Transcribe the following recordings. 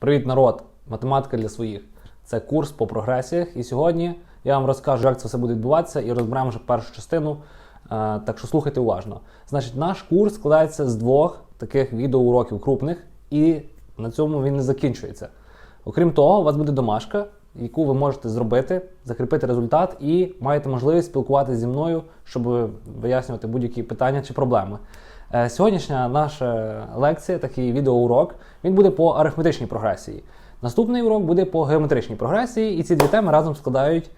Привіт, народ! Математика для своїх. Це курс по прогресіях. І сьогодні я вам розкажу, як це все буде відбуватися, і розберемо вже першу частину. Е, Так що слухайте уважно. Значить, наш курс складається з двох таких відеоуроків крупних, і на цьому він не закінчується. Окрім того, у вас буде домашка, яку ви можете зробити, закріпити результат, і маєте можливість спілкуватися зі мною, щоб вияснювати будь-які питання чи проблеми. Е, Сьогоднішня наша лекція, такий відеоурок, він буде по арифметичній прогресії. Наступний урок буде по геометричній прогресії, і ці дві теми разом складають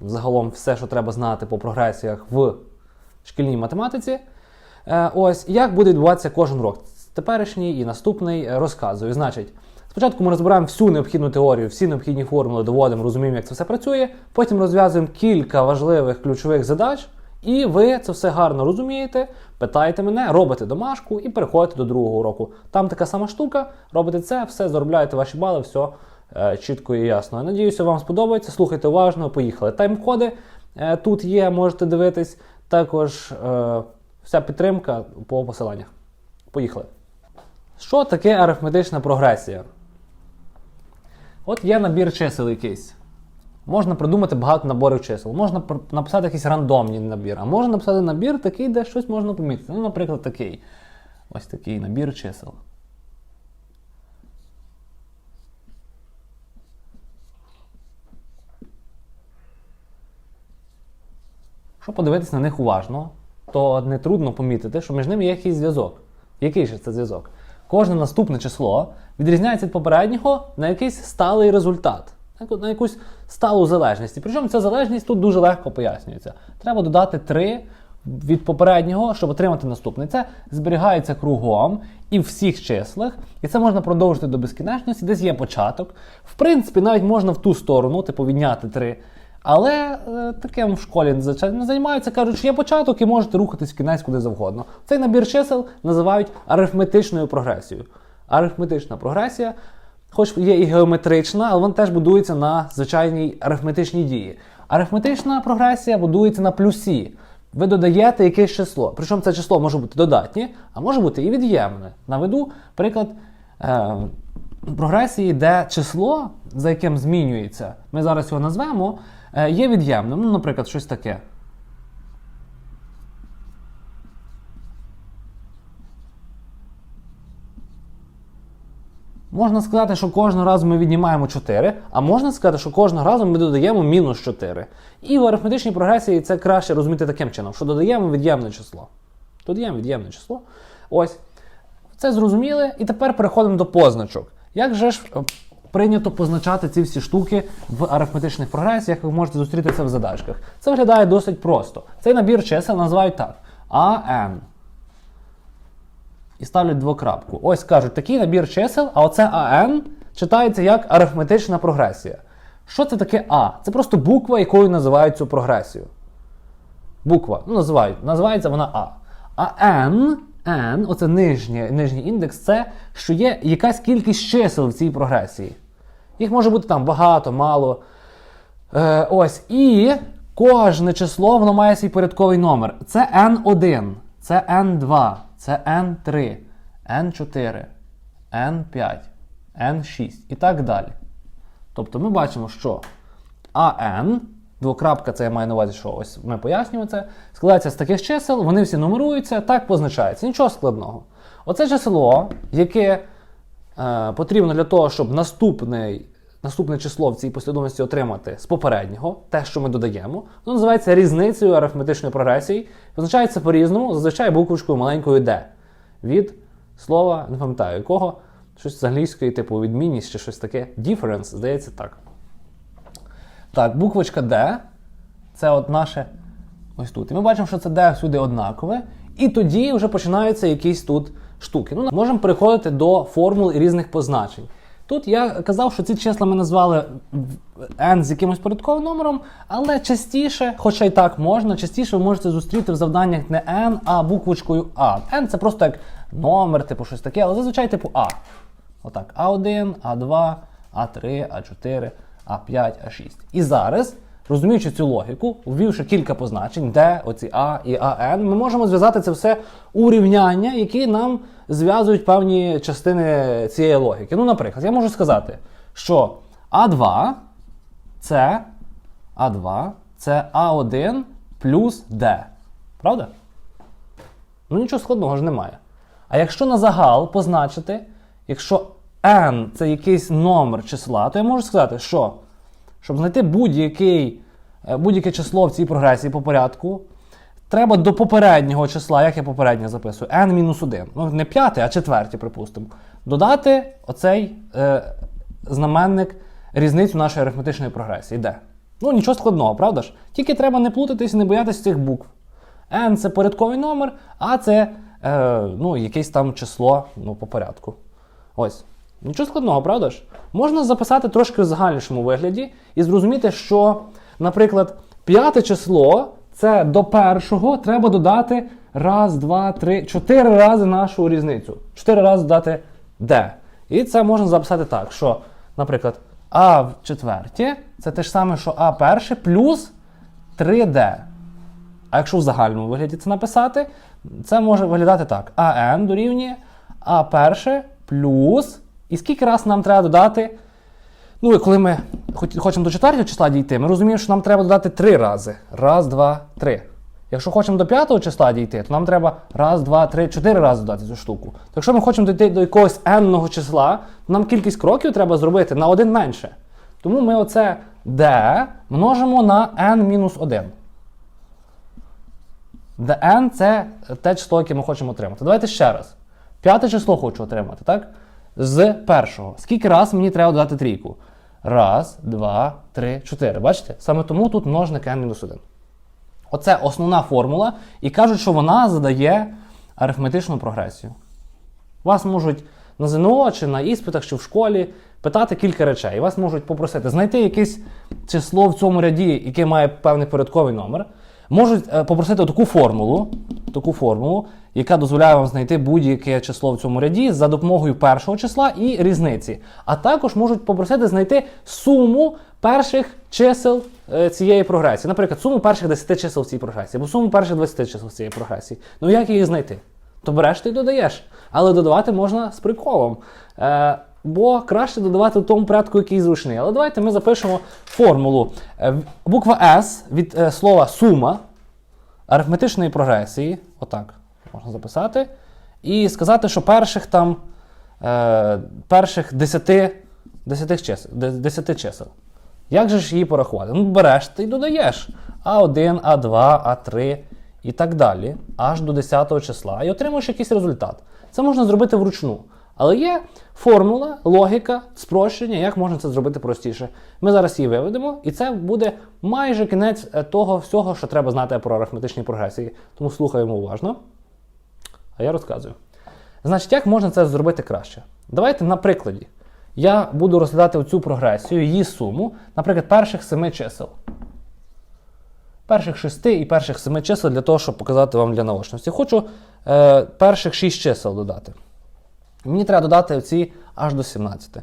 загалом все, що треба знати по прогресіях в шкільній математиці. Е, Ось як буде відбуватися кожен урок. Теперішній і наступний розказую. Значить, спочатку ми розбираємо всю необхідну теорію, всі необхідні формули, доводимо, розуміємо, як це все працює. Потім розв'язуємо кілька важливих ключових задач, і ви це все гарно розумієте, питаєте мене, робите домашку і переходите до другого уроку. Там така сама штука, робите це, все, заробляєте ваші бали, все е, чітко і ясно. Надіюся, вам сподобається. Слухайте уважно, поїхали. Тайм-коди е, тут є, можете дивитись. Також е, вся підтримка по посиланнях. Поїхали. Що таке арифметична прогресія? От є набір чисел якийсь. Можна придумати багато наборів чисел. Можна написати якийсь рандомний набір, а можна написати набір такий, де щось можна помітити. Ну, наприклад, такий. Ось такий набір чисел. Якщо подивитись на них уважно, то не трудно помітити, що між ними є якийсь зв'язок. Який же це зв'язок? Кожне наступне число відрізняється від попереднього на якийсь сталий результат, на якусь сталу залежність. І причому ця залежність тут дуже легко пояснюється. Треба додати 3 від попереднього, щоб отримати наступний. Це зберігається кругом і в всіх числах, і це можна продовжити до безкінечності, десь є початок. В принципі, навіть можна в ту сторону, типу, відняти 3. Але е, таким в школі не займаються, кажуть, що є початок і можете рухатись в кінець куди завгодно. Цей набір чисел називають арифметичною прогресією. Арифметична прогресія, хоч є і геометрична, але вона теж будується на звичайній арифметичній дії. Арифметична прогресія будується на плюсі. Ви додаєте якесь число. Причому це число може бути додатнє, а може бути і від'ємне. Наведу приклад е, прогресії, де число, за яким змінюється, ми зараз його назвемо, е, є від'ємним. Ну, наприклад, щось таке. Можна сказати, що кожного разу ми віднімаємо 4, а можна сказати, що кожного разу ми додаємо мінус 4. І в арифметичній прогресії це краще розуміти таким чином, що додаємо від'ємне число. Додаємо від'ємне число. Ось. Це зрозуміли. І тепер переходимо до позначок. Як же ж е, прийнято позначати ці всі штуки в арифметичних прогресіях, як ви можете зустріти це в задачках? Це виглядає досить просто. Цей набір чисел називають так: АН. Ставлять двокрапку. Ось кажуть, такий набір чисел, а оце АН читається як арифметична прогресія. Що це таке А? Це просто буква, якою називають цю прогресію. Буква. Ну, називають. Називається вона А. А N, N, оце нижній, нижній індекс, це що є якась кількість чисел в цій прогресії. Їх може бути там багато, мало. Е, ось. І кожне число воно має свій порядковий номер. Це N1, це N2, це N3, N4, N5, N6 і так далі. Тобто ми бачимо, що АН, двокрапка, це я маю на увазі, що ось ми пояснюємо це, складається з таких чисел, вони всі нумеруються, так позначається. Нічого складного. Оце число, яке е, потрібно для того, щоб наступний, наступне число в цій послідовності отримати з попереднього, те, що ми додаємо, воно називається різницею арифметичної прогресії. Позначається по-різному, зазвичай буквочкою маленькою D. Від слова, не пам'ятаю якого, щось з англійської, типу відмінність чи щось таке. Difference, здається, так. Так, буквочка D. Це от наше ось тут. І ми бачимо, що це D всюди однакове. І тоді вже починаються якісь тут штуки. Ну, можемо переходити до формул і різних позначень. Тут я казав, що ці числа ми назвали n з якимось порядковим номером, але частіше, хоча й так можна, частіше ви можете зустріти в завданнях не n, а буквочкою А. n це просто як номер, типу щось таке, але зазвичай типу А. Отак, А1, А2, А3, А4, А5, А6. І зараз розуміючи цю логіку, ввівши кілька позначень, де оці А і АН, ми можемо зв'язати це все у рівняння, які нам зв'язують певні частини цієї логіки. Ну, наприклад, я можу сказати, що А2 це А2 це А1 плюс Д. Правда? Ну нічого складного ж немає. А якщо на загал позначити, якщо n це якийсь номер числа, то я можу сказати, що щоб знайти е, будь-яке число в цій прогресії по порядку, треба до попереднього числа, як я попереднє записую, n-1. Ну, не п'яте, а четверте, припустимо. Додати оцей е, знаменник різницю нашої арифметичної прогресії. Де? Ну, нічого складного, правда ж? Тільки треба не плутатись і не боятися цих букв. n це порядковий номер, а це е, ну, якесь там число ну, по порядку. Ось. Нічого складного, правда ж? Можна записати трошки в загальнішому вигляді і зрозуміти, що, наприклад, п'яте число це до першого треба додати раз, два, три, чотири рази нашу різницю. Чотири рази додати d. І це можна записати так, що, наприклад, а в четверті це те ж саме, що а перше плюс 3d. А якщо в загальному вигляді це написати, це може виглядати так: АН дорівнює А перше плюс. І скільки раз нам треба додати? Ну, і коли ми хочемо до четвертого числа дійти, ми розуміємо, що нам треба додати три рази. Раз, два, три. Якщо хочемо до п'ятого числа дійти, то нам треба раз, два, три, чотири рази додати цю штуку. То якщо ми хочемо дійти до якогось n-ного числа, то нам кількість кроків треба зробити на один менше. Тому ми оце d множимо на n-1 де n це те число, яке ми хочемо отримати. Давайте ще раз. П'яте число хочу отримати, так? З першого. Скільки раз мені треба додати трійку? Раз, два, три, чотири. Бачите? Саме тому тут множник n-1. Оце основна формула, і кажуть, що вона задає арифметичну прогресію. Вас можуть на ЗНО чи на іспитах, чи в школі питати кілька речей. І вас можуть попросити знайти якесь число в цьому ряді, яке має певний порядковий номер. Можуть е, попросити таку формулу, таку формулу, яка дозволяє вам знайти будь-яке число в цьому ряді за допомогою першого числа і різниці. А також можуть попросити знайти суму перших чисел е, цієї прогресії. Наприклад, суму перших 10 чисел в цій прогресії, або суму перших 20 чисел в цієї прогресії. Ну як її знайти? То береш ти додаєш. Але додавати можна з приколом. Е, бо краще додавати в тому порядку, який зручний. Але давайте ми запишемо формулу. Е, буква S від е, слова сума арифметичної прогресії. Отак можна записати. І сказати, що перших там е, перших 10, 10 чисел, 10 чисел. Як же ж її порахувати? Ну, береш ти й додаєш А1, А2, А3 і так далі, аж до 10 числа, і отримуєш якийсь результат. Це можна зробити вручну. Але є формула, логіка, спрощення, як можна це зробити простіше. Ми зараз її виведемо, і це буде майже кінець е, того всього, що треба знати про арифметичні прогресії. Тому слухаємо уважно. А я розказую. Значить, як можна це зробити краще? Давайте на прикладі. Я буду розглядати цю прогресію, її суму, наприклад, перших семи чисел. Перших шести і перших семи чисел для того, щоб показати вам для наочності. Хочу е, перших шість чисел додати. Мені треба додати ці аж до 17.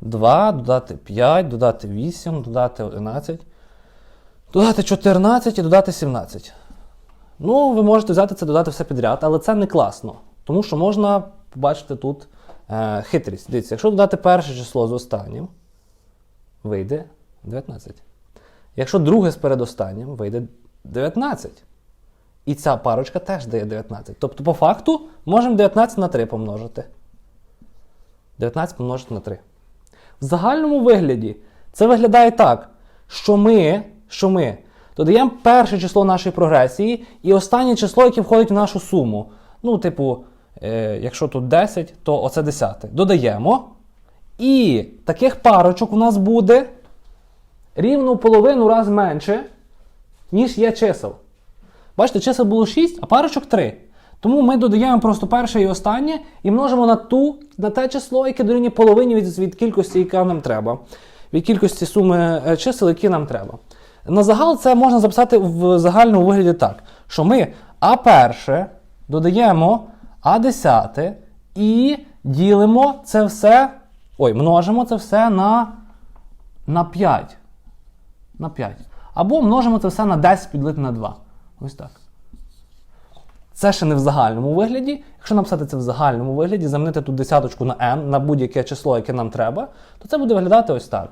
2, додати 5, додати 8, додати 11, додати 14 і додати 17. Ну, ви можете взяти це, додати все підряд, але це не класно. Тому що можна побачити тут е, хитрість. Дивіться, якщо додати перше число з останнім, вийде 19. Якщо друге з передостаннім, вийде 19. І ця парочка теж дає 19. Тобто, по факту, можемо 19 на 3 помножити. 19 помножити на 3. В загальному вигляді це виглядає так, що ми, що ми додаємо перше число нашої прогресії і останнє число, яке входить в нашу суму. Ну, типу, е, якщо тут 10, то оце 10. Додаємо. І таких парочок у нас буде рівно половину раз менше, ніж є чисел. Бачите, чисел було 6, а парочок 3. Тому ми додаємо просто перше і останнє і множимо на ту, на те число, яке дорівнює половині від, від кількості, яка нам треба. Від кількості суми е, чисел, які нам треба. На загал це можна записати в загальному вигляді так, що ми А перше додаємо А десяте і ділимо це все. Ой, множимо це все на, на 5. На 5. Або множимо це все на 10 поділити на 2. Ось так. Це ще не в загальному вигляді. Якщо написати це в загальному вигляді, замінити тут десяточку на n на будь-яке число, яке нам треба, то це буде виглядати ось так.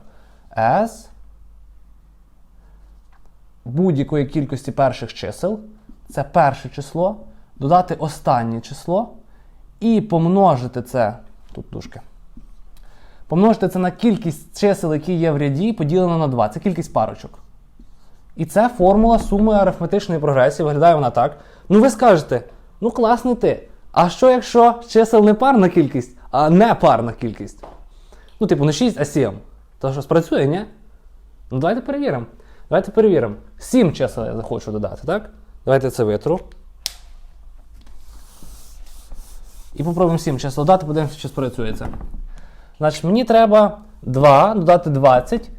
S будь-якої кількості перших чисел, це перше число, додати останнє число і помножити це. Тут дужки. Помножити це на кількість чисел, які є в ряді, поділено на 2. Це кількість парочок. І це формула суми арифметичної прогресії. Виглядає вона так. Ну ви скажете, ну класний ти. А що якщо чисел не парна кількість, а не парна кількість? Ну, типу, не 6, а 7. То що спрацює, ні? Ну давайте перевіримо. Давайте перевіримо. 7 чисел я захочу додати, так? Давайте це витру. І попробуємо 7 чисел додати, подивимося, чи спрацює це. Значить, мені треба 2 додати 20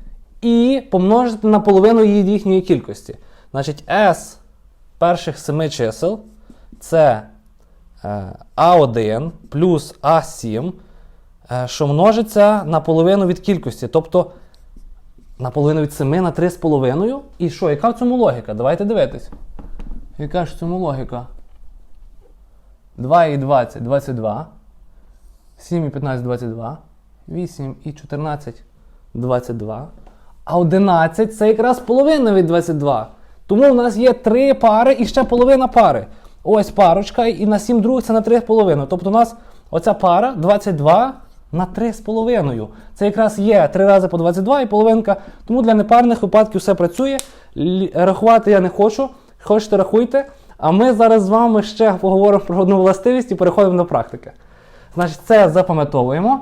і помножити на половину їхньої кількості. Значить, S перших 7 чисел це е, А1 плюс А7, е, що множиться на половину від кількості. Тобто на половину від 7 на 3,5. І що, яка в цьому логіка? Давайте дивитись. Яка ж в цьому логіка? 2 і 20 22. 7 і 15 22. 8 і 14 22. А 11 це якраз половина від 22. Тому в нас є 3 пари і ще половина пари. Ось парочка, і на 7 других це на 3,5. Тобто у нас оця пара 22 на 3,5. Це якраз є 3 рази по 22 і половинка. Тому для непарних випадків все працює. Рахувати я не хочу. Хочете, рахуйте. А ми зараз з вами ще поговоримо про одну властивість і переходимо до практики. Значить, це запам'ятовуємо.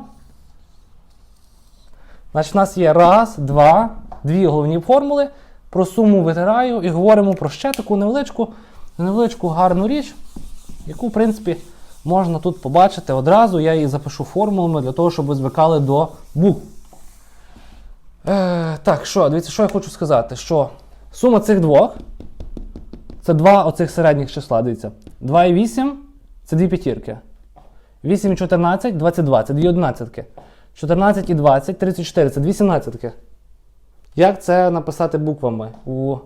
Значить, у нас є раз, два, дві головні формули. Про суму витираю і говоримо про ще таку невеличку, невеличку гарну річ, яку, в принципі, можна тут побачити одразу. Я її запишу формулами для того, щоб ви звикали до букв. Е, так, що, дивіться, що я хочу сказати? Що сума цих двох це два оцих середніх числа. Дивіться. 2 і 8 це дві п'ятірки. 8 і 14 22, це дві одинадцятки. 14 і 20, 34, це дві сімнадцятки. Як це написати буквами? У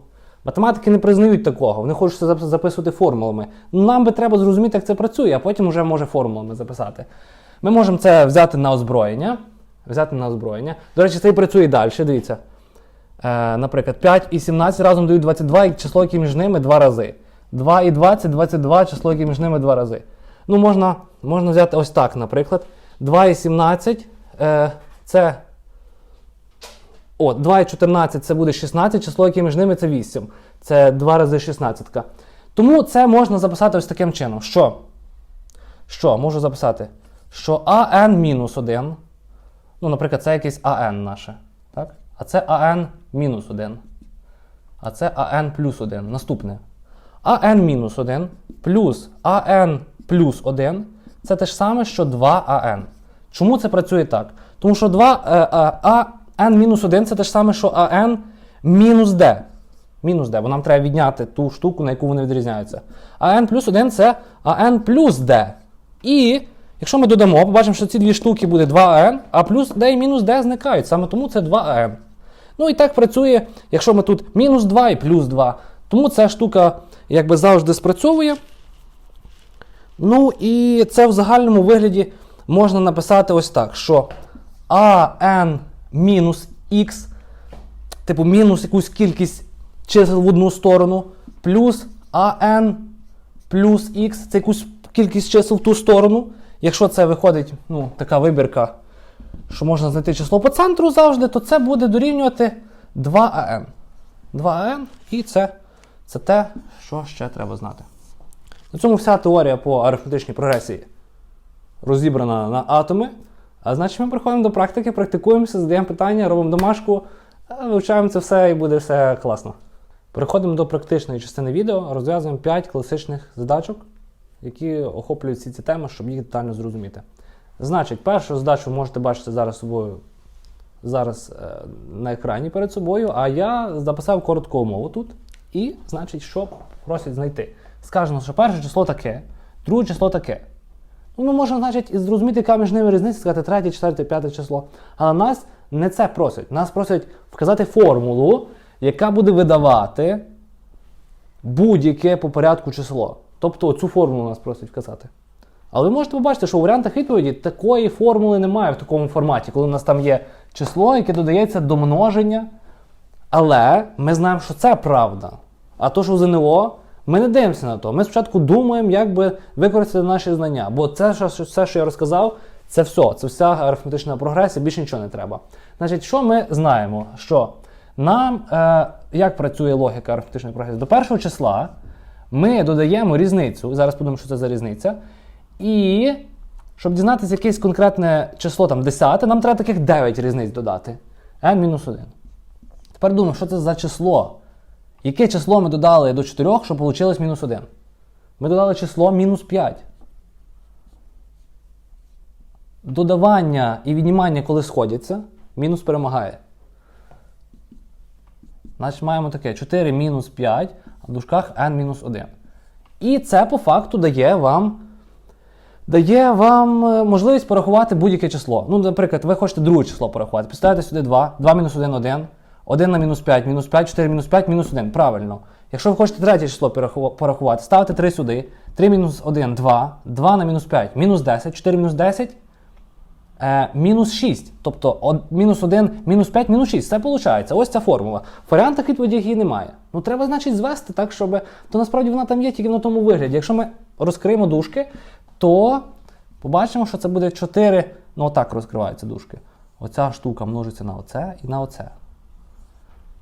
математики не признають такого. Вони хочуть це записувати формулами. Ну, Нам би треба зрозуміти, як це працює, а потім вже може формулами записати. Ми можемо це взяти на озброєння. Взяти на озброєння. До речі, це і працює далі. Дивіться. Е, наприклад, 5 і 17 разом дають 22, і число, яке між ними два рази. 2 і 20, 22, число, яке між ними два рази. Ну, можна, можна взяти ось так, наприклад. 2 і 17 е, це. О, 2 і 14 це буде 16, число, яке між ними це 8. Це 2 рази 16. Тому це можна записати ось таким чином. Що? Що? Можу записати? Що АН-1. Ну, наприклад, це якесь АН наше. Так? А це АН-1. А це АН плюс 1. Наступне. АН мінус 1 плюс АН плюс 1 це те ж саме, що 2АН. Чому це працює так? Тому що 2 е, е, а, а, n-1 це те ж саме, що an мінус d. Мінус d, бо нам треба відняти ту штуку, на яку вони відрізняються. А n плюс 1 це an плюс d. І якщо ми додамо, побачимо, що ці дві штуки буде 2n, а плюс d і мінус d зникають. Саме тому це 2n. Ну і так працює, якщо ми тут мінус 2 і плюс 2. Тому ця штука якби завжди спрацьовує. Ну і це в загальному вигляді можна написати ось так, що an мінус Х, типу мінус якусь кількість чисел в одну сторону, плюс АН плюс Х, це якусь кількість чисел в ту сторону. Якщо це виходить ну, така вибірка, що можна знайти число по центру завжди, то це буде дорівнювати 2АН. 2АН і це, це те, що ще треба знати. На цьому вся теорія по арифметичній прогресії розібрана на атоми. А значить, ми приходимо до практики, практикуємося, задаємо питання, робимо домашку, вивчаємо це все і буде все класно. Переходимо до практичної частини відео, розв'язуємо 5 класичних задачок, які охоплюють всі ці теми, щоб їх детально зрозуміти. Значить, першу задачу можете бачити зараз собою зараз е, на екрані перед собою, а я записав коротку умову тут. І, значить, що просять знайти. Скажемо, що перше число таке, друге число таке. Ну, ми можемо, значить, зрозуміти, яка між ними різниця, сказати третє, четверте, п'яте число. Але нас не це просять. Нас просять вказати формулу, яка буде видавати будь-яке по порядку число. Тобто цю формулу нас просять вказати. Але ви можете побачити, що у варіантах відповіді такої формули немає в такому форматі, коли у нас там є число, яке додається до множення. Але ми знаємо, що це правда. А то, що в ЗНО, ми не дивимося на то. Ми спочатку думаємо, як би використати наші знання. Бо це все, що я розказав, це все. Це вся арифметична прогресія, більше нічого не треба. Значить, що ми знаємо? Що нам, е, як працює логіка арифметичної прогресії? До першого числа ми додаємо різницю. Зараз подумаємо, що це за різниця. І щоб дізнатися якесь конкретне число, там 10, нам треба таких 9 різниць додати. n-1. Тепер думаємо, що це за число. Яке число ми додали до 4, щоб вийшло мінус 1? Ми додали число мінус 5. Додавання і віднімання, коли сходяться, мінус перемагає. Значить, маємо таке 4 мінус 5, а в дужках n мінус 1. І це по факту дає вам, дає вам е, можливість порахувати будь-яке число. Ну, наприклад, ви хочете друге число порахувати. Підставите сюди 2, 2 мінус 1 1, 1 на мінус 5, мінус 5, 4 мінус 5, мінус 1. Правильно. Якщо ви хочете третє число порахувати, ставите 3 сюди, 3 мінус 1 2, 2 на мінус 5, мінус 10, 4 мінус 10, е, мінус 6. Тобто мінус 1, мінус 5, мінус 6. Це виходить. Ось ця формула. В варіантах відповіді її немає. Ну треба, значить, звести так, щоб. То насправді вона там є тільки на тому вигляді. Якщо ми розкриємо дужки, то побачимо, що це буде 4. Ну, отак розкриваються дужки. Оця штука множиться на оце і на оце.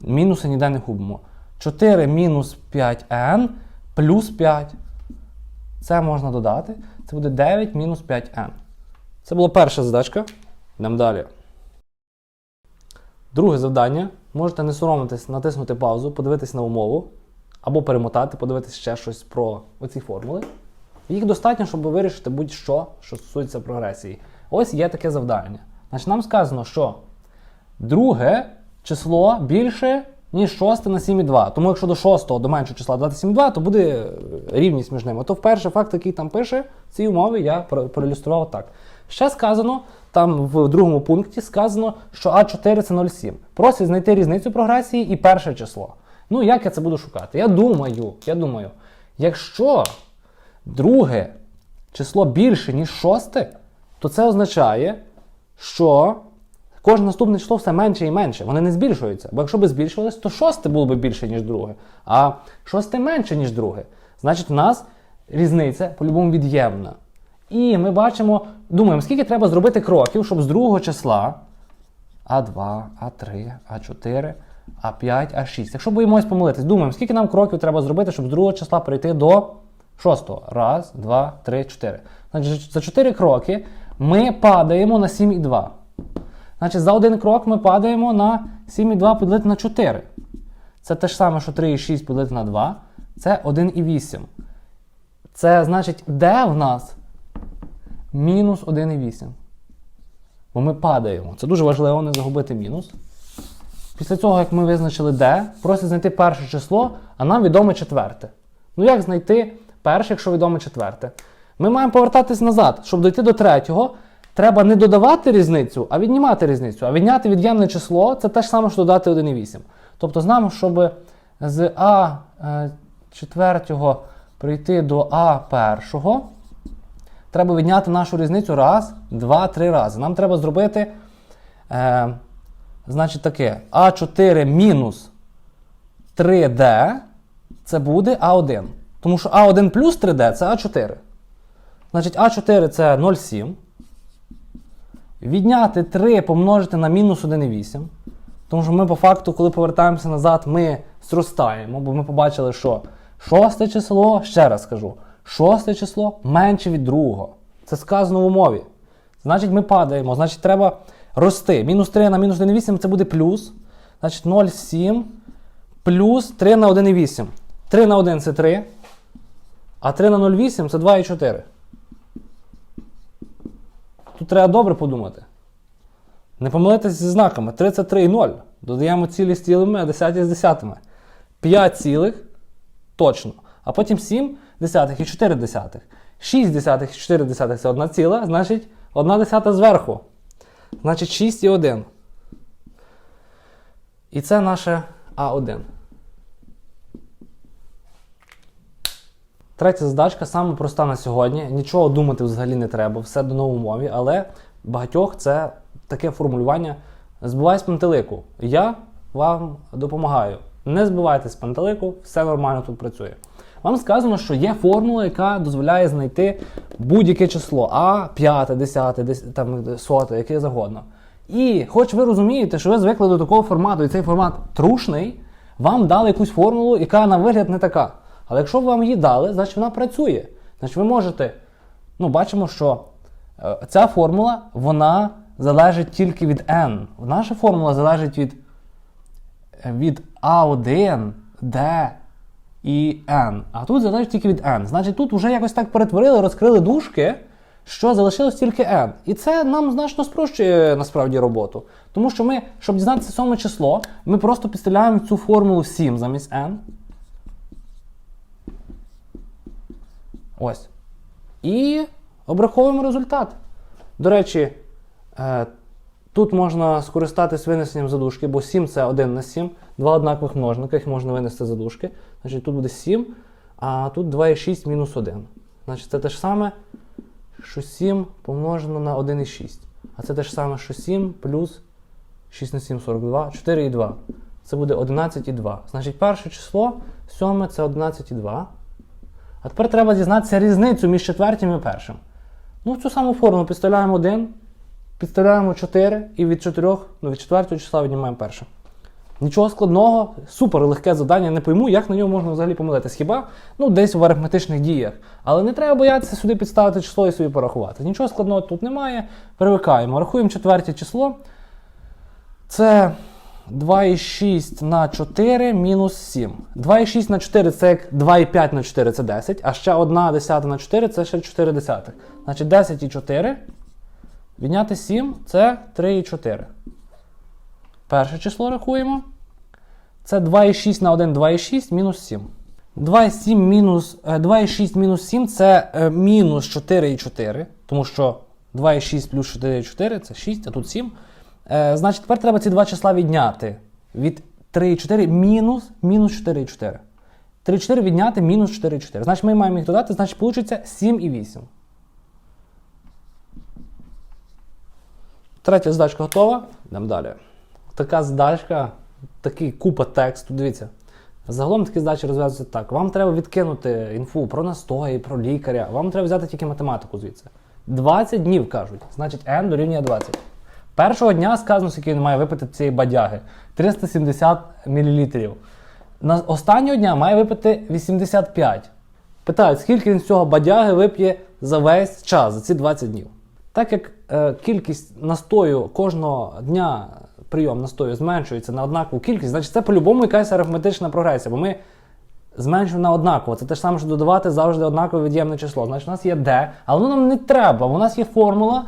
Мінуси ніде не губимо. 4 мінус 5n плюс 5. Це можна додати. Це буде 9 мінус 5n. Це була перша задачка. Йдемо далі. Друге завдання. Можете не соромитись, натиснути паузу, подивитись на умову, або перемотати, подивитись ще щось про оці формули. Їх достатньо, щоб вирішити будь-що, що стосується прогресії. Ось є таке завдання. Значить, нам сказано, що друге число більше, ніж шосте на 7,2. Тому якщо до шостого, до меншого числа додати 7,2, то буде е, рівність між ними. То вперше факт, який там пише, в цій умові я проілюстрував так. Ще сказано, там в другому пункті сказано, що А4 це 0,7. Просять знайти різницю прогресії і перше число. Ну, як я це буду шукати? Я думаю, я думаю, якщо друге число більше, ніж шосте, то це означає, що кожне наступне число все менше і менше. Вони не збільшуються. Бо якщо б збільшувалось, то шосте було б більше, ніж друге. А шосте менше, ніж друге. Значить, в нас різниця по-любому від'ємна. І ми бачимо, думаємо, скільки треба зробити кроків, щоб з другого числа А2, А3, А4, А5, А6. Якщо боїмось помилитись, думаємо, скільки нам кроків треба зробити, щоб з другого числа прийти до шостого. Раз, два, три, чотири. Значить, за 4 кроки ми падаємо на 7,2. Значить, за один крок ми падаємо на 7,2 поділити на 4. Це те ж саме, що 3,6 поділити на 2. Це 1,8. Це значить, де в нас мінус 1,8. Бо ми падаємо. Це дуже важливо не загубити мінус. Після цього, як ми визначили де, просять знайти перше число, а нам відоме четверте. Ну як знайти перше, якщо відоме четверте? Ми маємо повертатись назад. Щоб дойти до третього, треба не додавати різницю, а віднімати різницю. А відняти від'ємне число це те ж саме, що додати 1,8. Тобто знаємо, щоб з А е, четвертого прийти до А першого, треба відняти нашу різницю раз, два, три рази. Нам треба зробити, е, значить, таке, А4 мінус 3D це буде А1. Тому що А1 плюс 3D це А4. Значить, А4 це 0,7. Відняти 3 помножити на мінус 1,8. Тому що ми по факту, коли повертаємося назад, ми зростаємо, бо ми побачили, що шосте число, ще раз скажу, шосте число менше від другого. Це сказано в умові. Значить, ми падаємо, значить, треба рости. Мінус 3 на мінус 1,8 це буде плюс. Значить, 0,7 плюс 3 на 1,8. 3 на 1 це 3. А 3 на 0,8 це 2,4. Тут треба добре подумати. Не помилитися зі знаками. 33 і 0. Додаємо цілі з цілими, а десяті з десятими. 5 цілих точно. А потім 7 десятих і 4 десятих. 6 десятих і 4 десятих це одна ціла, значить 1 десята зверху. Значить 6 і 1. І це наше А1. Третя задачка саме проста на сьогодні. Нічого думати взагалі не треба, все до нової умові, але багатьох це таке формулювання збивай з пантелику. Я вам допомагаю. Не збивайте з пантелику, все нормально тут працює. Вам сказано, що є формула, яка дозволяє знайти будь-яке число А, 5, 10, 10 там, 100, яке завгодно. І хоч ви розумієте, що ви звикли до такого формату, і цей формат трушний, вам дали якусь формулу, яка на вигляд не така. Але якщо вам її дали, значить вона працює. Значить ви можете. Ну, бачимо, що е, ця формула вона залежить тільки від n. Наша формула залежить від, від A1, D і N. А тут залежить тільки від N. Значить, тут вже якось так перетворили, розкрили дужки, що залишилось тільки N. І це нам значно спрощує насправді роботу. Тому що ми, щоб дізнатися сьоме число, ми просто підставляємо цю формулу 7 замість N. Ось. І обраховуємо результат. До речі, е, тут можна скористатись винесенням задушки, бо 7 це 1 на 7, два однакових множника, їх можна винести задушки. Значить, тут буде 7, а тут 2,6 мінус 1. Значить, це те ж саме, що 7 помножено на 1,6. А це те ж саме, що 7 плюс 6 на 7 42, 4,2. Це буде 11,2. Значить, перше число, сьоме це 11,2. А тепер треба дізнатися різницю між четвертим і першим. Ну, в цю саму формулу підставляємо 1, підставляємо 4 і від 4, ну від 4 числа віднімаємо перше. Нічого складного, супер легке завдання, не пойму, як на нього можна взагалі помилитись. Хіба ну, десь в арифметичних діях. Але не треба боятися сюди підставити число і собі порахувати. Нічого складного тут немає. Привикаємо. Рахуємо четверте число. Це 2,6 на 4 мінус 7. 2,6 на 4 це як 2,5 на 4 це 10, а ще 1 десята на 4 це ще 4 десятих. Значить 10 і 4. Відняти 7 це 3 і 4. Перше число рахуємо. Це 2,6 на 1 2,6 мінус 7. 2,7 мінус, е, 2,6 мінус 7 це е, мінус 4 і 4, тому що 2,6 плюс 4 і 4 це 6, а тут 7. Е, значить, тепер треба ці два числа відняти від 3 і 4 мінус, мінус 4 і 4. 3 і 4 відняти мінус 4 і 4. Значить, ми маємо їх додати, значить, вийде 7 і 8. Третя задачка готова. Йдемо далі. Така задачка, такий купа тексту. Дивіться. Загалом такі задачі розв'язуються так. Вам треба відкинути інфу про настої, про лікаря. Вам треба взяти тільки математику звідси. 20 днів кажуть. Значить, n дорівнює 20. Першого дня сказано, скільки він має випити цієї бадяги. 370 мл. На останнього дня має випити 85. Питають, скільки він з цього бадяги вип'є за весь час, за ці 20 днів. Так як е, кількість настою кожного дня прийом настою зменшується на однакову кількість, значить це по-любому якась арифметична прогресія, бо ми зменшуємо на однаково. Це те ж саме, що додавати завжди однакове від'ємне число. Значить, у нас є d, але воно нам не треба. У нас є формула,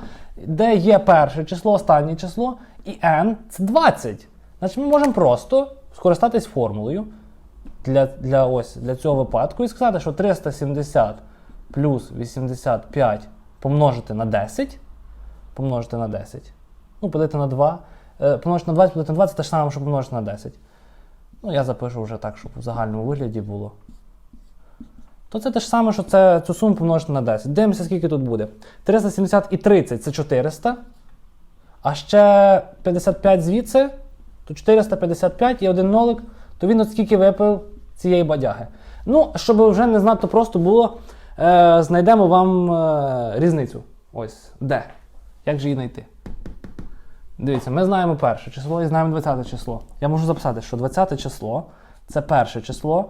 де є перше число, останнє число, і n це 20. Значить, ми можемо просто скористатись формулою для, для, ось, для цього випадку і сказати, що 370 плюс 85 помножити на 10, помножити на 10, ну, подати на 2, е, помножити на 20, подати на 20, те ж саме, що помножити на 10. Ну, я запишу вже так, щоб в загальному вигляді було. То це те ж саме, що це, цю суму помножити на 10. Дивимося, скільки тут буде. 370 і 30 це 400. А ще 55 звідси, то 455 і один нолик, то він от скільки випив цієї бадяги. Ну, щоб вже не знато просто було, е, знайдемо вам е, різницю. Ось, де. Як же її знайти? Дивіться, ми знаємо перше число і знаємо 20 число. Я можу записати, що 20 число це перше число,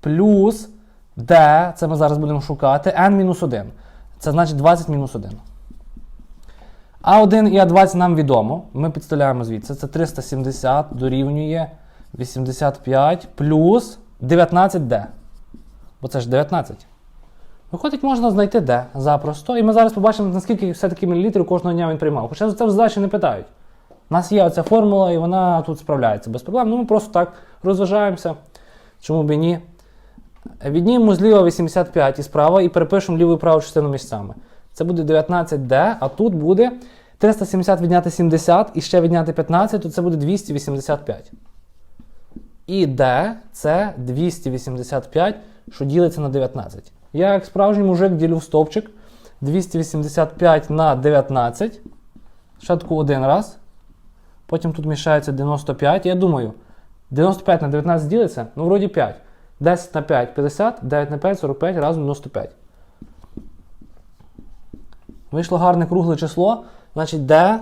плюс d, це ми зараз будемо шукати, n-1. Це значить 20 мінус 1. А1 і А20 нам відомо. Ми підставляємо звідси. Це 370 дорівнює 85 плюс 19d. Бо це ж 19. Виходить, можна знайти d запросто. І ми зараз побачимо, наскільки все-таки мілілітрів кожного дня він приймав. Хоча це в задачі не питають. У нас є оця формула, і вона тут справляється без проблем. Ну, ми просто так розважаємося. Чому б і ні? Віднімемо зліва 85 і справа і перепишемо ліву і праву частину місцями. Це буде 19D, а тут буде 370 відняти 70 і ще відняти 15, то це буде 285. І D це 285, що ділиться на 19. Я, як справжній мужик, ділю в стовпчик. 285 на 19. Спочатку один раз. Потім тут мішається 95. Я думаю, 95 на 19 ділиться? Ну, вроді 5. 10 на 5 50, 9 на 5 45, разом 95. Вийшло гарне кругле число. Значить, D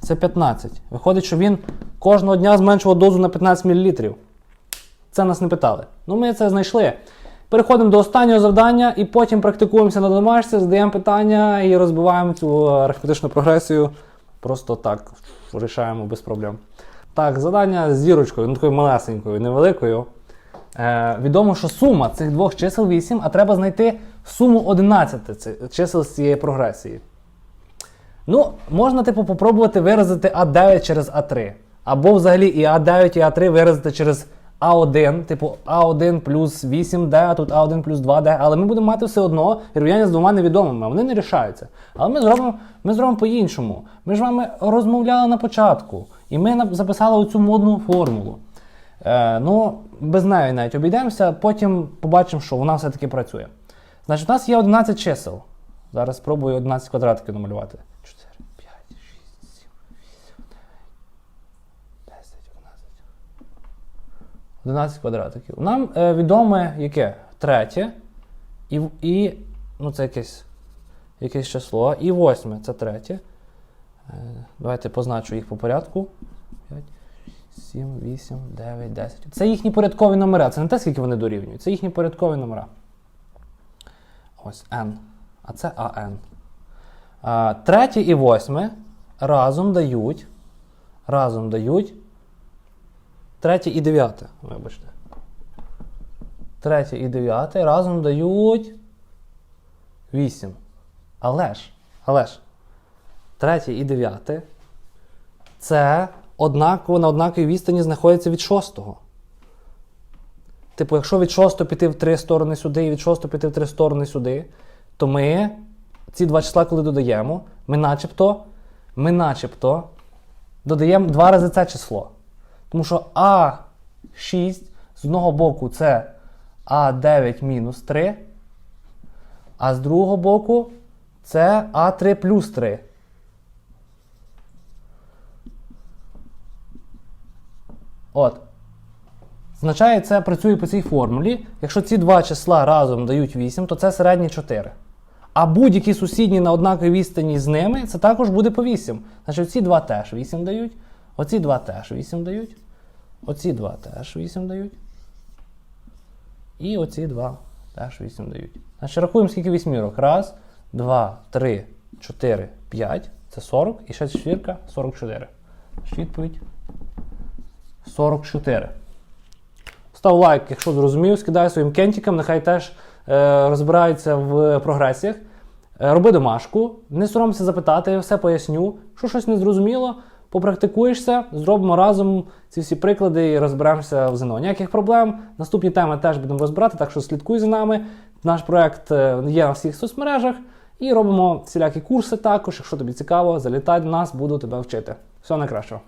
це 15. Виходить, що він кожного дня зменшував дозу на 15 мл. Це нас не питали. Ну, ми це знайшли. Переходимо до останнього завдання і потім практикуємося на домашці, задаємо питання і розбиваємо цю арифметичну прогресію. Просто так рішаємо без проблем. Так, завдання з зірочкою, ну такою малесенькою, невеликою. Е, відомо, що сума цих двох чисел 8, а треба знайти суму 11 цих чисел з цієї прогресії. Ну, можна, типу, попробувати виразити А9 через А3. Або взагалі і А9, і А3 виразити через А1, типу А1 плюс 8D, а тут А1 плюс 2D. Але ми будемо мати все одно рівняння з двома невідомими, вони не рішаються. Але ми зробимо, ми зробимо по-іншому. Ми ж вами розмовляли на початку, і ми записали оцю модну формулу. Е, ну, без неї навіть обійдемося, потім побачимо, що вона все-таки працює. Значить, у нас є 11 чисел. Зараз спробую 11 квадратиків намалювати. 4, 5, 6, 7, 8, 9, 10, 11. 11 квадратиків. Нам е, відоме яке? Третє. І, і ну, це якесь, якесь число. І восьме це третє. Е, давайте позначу їх по порядку. 5, 7, 8, 9, 10. Це їхні порядкові номера. Це не те, скільки вони дорівнюють, це їхні порядкові номера. Ось N. А це АН. Третє і восьме разом дають. Разом дають. Третє і дев'яте. Вибачте. Третє і дев'яте разом дають 8. Але ж, але ж, третє і дев'яте це однаково на однаковій відстані знаходиться від шостого. Типу, якщо від шостого піти в три сторони сюди і від шостого піти в три сторони сюди, то ми ці два числа, коли додаємо, ми начебто, ми начебто додаємо два рази це число. Тому що А6 з одного боку це А9 мінус 3, а з другого боку це А3 плюс 3. От. Означає, це працює по цій формулі. Якщо ці два числа разом дають 8, то це середні 4. А будь-які сусідні на однаковій відстані з ними, це також буде по 8. Значить, оці два теж 8 дають, оці два теж 8 дають, оці два теж 8 дають. І оці два теж 8 дають. Значить, рахуємо, скільки вісьмірок. Раз, два, три, чотири, п'ять. Це 40. І ще четвірка 44. Значить, Відповідь 44. Став лайк, якщо зрозумів, скидай своїм кентикам, нехай теж е, розбираються в прогресіях. Е, роби домашку, не соромся запитати, я все поясню. Якщо щось не зрозуміло, попрактикуєшся, зробимо разом ці всі приклади і розберемося в ЗНО. Ніяких проблем. Наступні теми теж будемо розбирати, так що слідкуй за нами. Наш проект е, є на всіх соцмережах і робимо всілякі курси також. Якщо тобі цікаво, залітай до нас, буду тебе вчити. Всього найкращого.